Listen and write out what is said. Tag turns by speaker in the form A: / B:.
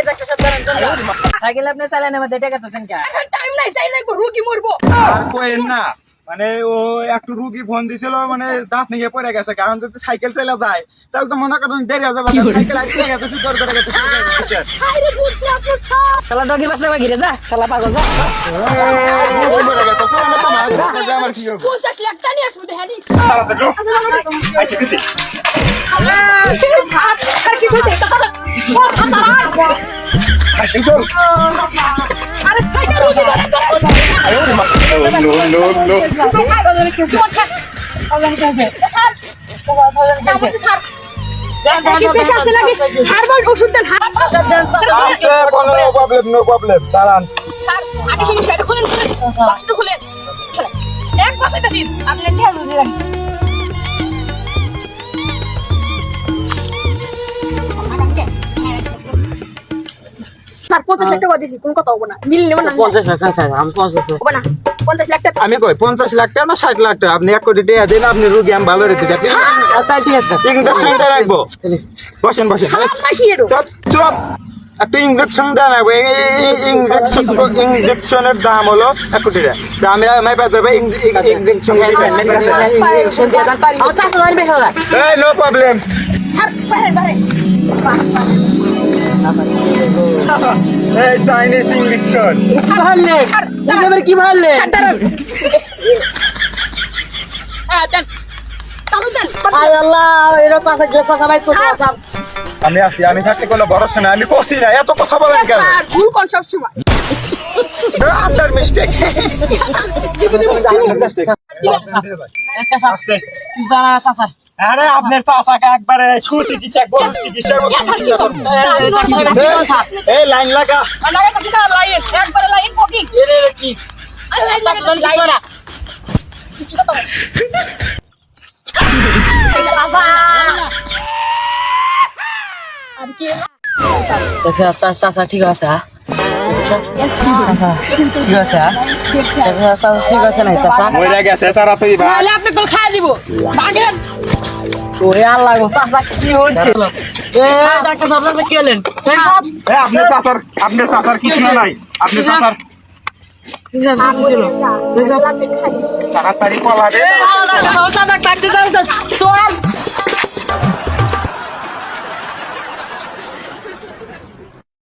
A: এই ডাক্তার সাহেব দাঁড়ান সাইকেল আপনি চালান আমাদের টাকা তো সংখ্যা
B: এখন টাইম নাই চাই লাগবো রুগী মরবো।
C: আর কোয়েন না মানে ও একটু রুগী ফোন দিছিল মানে দাঁত নিয়ে পড়ে গেছে কারণ যদি সাইকেল চালা যায় তাহলে তো মনে করেন দেরি হয়ে যাবে সাইকেল আটকে গেছে সুন্দর করে গেছে
A: শালা ডগি বাসা ঘিরে যা শালা পাগল যা।
C: মরে তো আমার কি হবে
B: পঞ্চাশ লাখ টাকা নিয়ে আসব দেখানি
C: তাড়াতাড়ি আচ্ছা দিদি
B: আর কিছু এক বাসাইতেছি আপনি ঢেল রুজি স্যার পঞ্চাশ লাখ টাকা দিয়েছি কোন কথা হব না। নীল নেব না।
A: পঞ্চাশ লাখ স্যার আমি পঞ্চাশ লাখ।
B: হব না। পঞ্চাশ লাখ টাকা।
C: আমি কই পঞ্চাশ লাখ টাকা না ষাট লাখ টাকা? আপনি এক কোটি টাকা দিন আপনি রুগী আমি ভালো রেখে যাচ্ছি।
A: ঠিক আছে।
C: রাখব। বসেন বসেন। চুপ। একটা ইঞ্জেকশন দেন ইঞ্জেকশন ইঞ্জেকশনের দাম হলো এক কোটি টাকা। আমি আমি পেতে হবে ইঞ্জেকশন নো প্রবলেম এই চাইনিজ ইঞ্জেকশন
A: কি
B: দাঁড়ান হ্যাঁ
A: আল্লাহ এরা চাষা গেলে চাষা ভাই ছোট চাষা
C: আমি আছি আমি থাকতে কোনো ভরসা না আমি কষি না এত কথা বলেন কেন
B: ভুল কোন সব সময়
C: আপনার মিস্টেক
B: দিব দিব দিব
A: একটা চাষা
C: আস্তে
A: তুই জানা চাষা
C: আরে আপনার চাচাকে একবারে সুচিকিৎসা গরু চিকিৎসার মতো এই, এই লাইন লাগা
B: লাইন আছে না লাইন একবারে লাইন
A: কি
B: লাইন লাইন লাইন কিছু কথা
A: চাষা চাষা ঠিক আছে হ্যাঁ। ঠিক আছে হ্যাঁ। ঠিক আছে নাই চাষা
C: মরে গেছে তাড়াতাড়ি ভাই
B: আপনি তো খাই দিব। বাগেন
A: ওরে আল্লাহ গো চাষা কি হচ্ছে এ ডাক্তার সাহেব কি হলেন?
C: এই, আপনার চাচার আপনার চাচার কিছু নাই। চাচার তাড়াতাড়ি
A: তোর